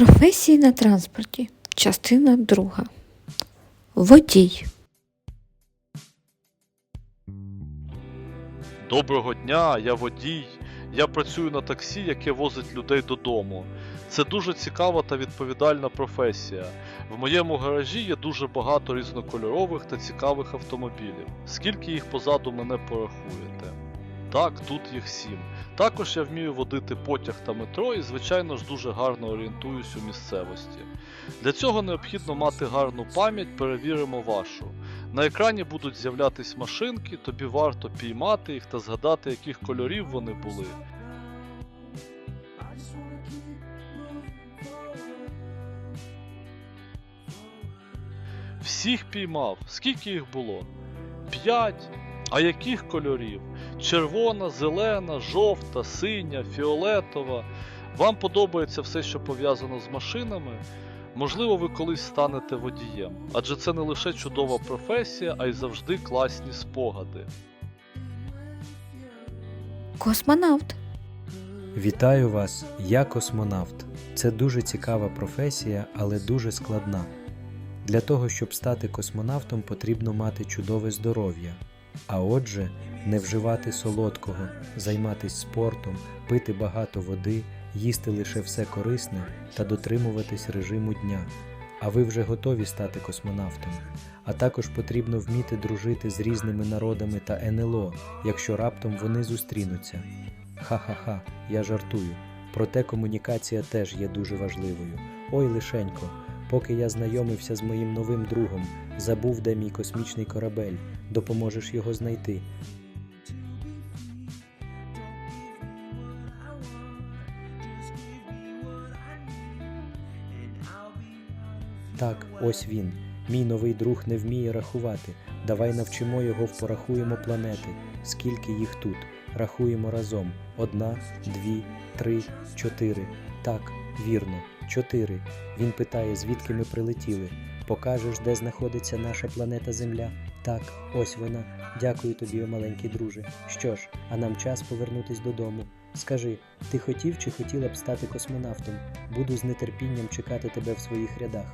Професії на транспорті. Частина друга. Водій. Доброго дня, я водій. Я працюю на таксі, яке возить людей додому. Це дуже цікава та відповідальна професія. В моєму гаражі є дуже багато різнокольорових та цікавих автомобілів. Скільки їх позаду мене порахуєте? Так, тут їх сім. Також я вмію водити потяг та метро і, звичайно ж, дуже гарно орієнтуюсь у місцевості. Для цього необхідно мати гарну пам'ять, перевіримо вашу. На екрані будуть з'являтись машинки, тобі варто піймати їх та згадати, яких кольорів вони були. Всіх піймав. Скільки їх було? П'ять. А яких кольорів? Червона, зелена, жовта, синя, фіолетова. Вам подобається все, що пов'язано з машинами? Можливо, ви колись станете водієм, адже це не лише чудова професія, а й завжди класні спогади. Космонавт. Вітаю вас, я космонавт. Це дуже цікава професія, але дуже складна. Для того, щоб стати космонавтом, потрібно мати чудове здоров'я. А отже, не вживати солодкого, займатися спортом, пити багато води, їсти лише все корисне та дотримуватись режиму дня. А ви вже готові стати космонавтом. А також потрібно вміти дружити з різними народами та НЛО, якщо раптом вони зустрінуться. Ха-ха-ха, я жартую. Проте комунікація теж є дуже важливою. Ой, лишенько, поки я знайомився з моїм новим другом, забув, де мій космічний корабель. Допоможеш його знайти. Так, ось він. Мій новий друг не вміє рахувати. Давай навчимо його, порахуємо планети. Скільки їх тут? Рахуємо разом. Одна, дві, три, чотири. Так, вірно, чотири. Він питає, звідки ми прилетіли. Покажеш, де знаходиться наша планета Земля? Так, ось вона. Дякую тобі, о маленький друже. Що ж, а нам час повернутись додому. Скажи, ти хотів чи хотіла б стати космонавтом? Буду з нетерпінням чекати тебе в своїх рядах.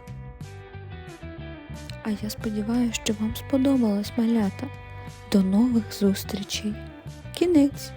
А я сподіваюся, що вам сподобалось малята. До нових зустрічей. Кінець.